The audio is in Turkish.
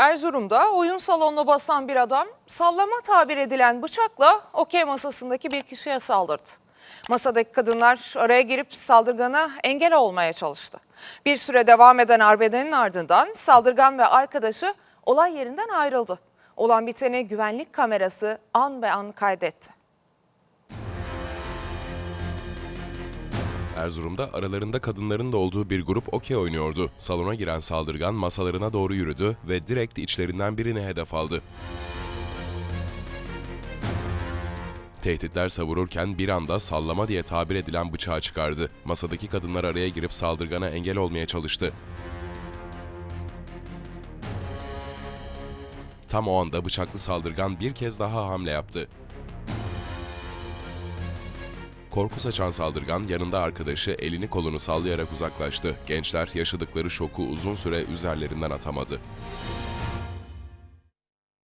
Erzurum'da oyun salonuna basan bir adam sallama tabir edilen bıçakla okey masasındaki bir kişiye saldırdı. Masadaki kadınlar araya girip saldırgana engel olmaya çalıştı. Bir süre devam eden arbedenin ardından saldırgan ve arkadaşı olay yerinden ayrıldı. Olan biteni güvenlik kamerası an be an kaydetti. Erzurum'da aralarında kadınların da olduğu bir grup okey oynuyordu. Salona giren saldırgan masalarına doğru yürüdü ve direkt içlerinden birini hedef aldı. Tehditler savururken bir anda sallama diye tabir edilen bıçağı çıkardı. Masadaki kadınlar araya girip saldırgana engel olmaya çalıştı. Tam o anda bıçaklı saldırgan bir kez daha hamle yaptı. Korku saçan saldırgan yanında arkadaşı elini kolunu sallayarak uzaklaştı. Gençler yaşadıkları şoku uzun süre üzerlerinden atamadı.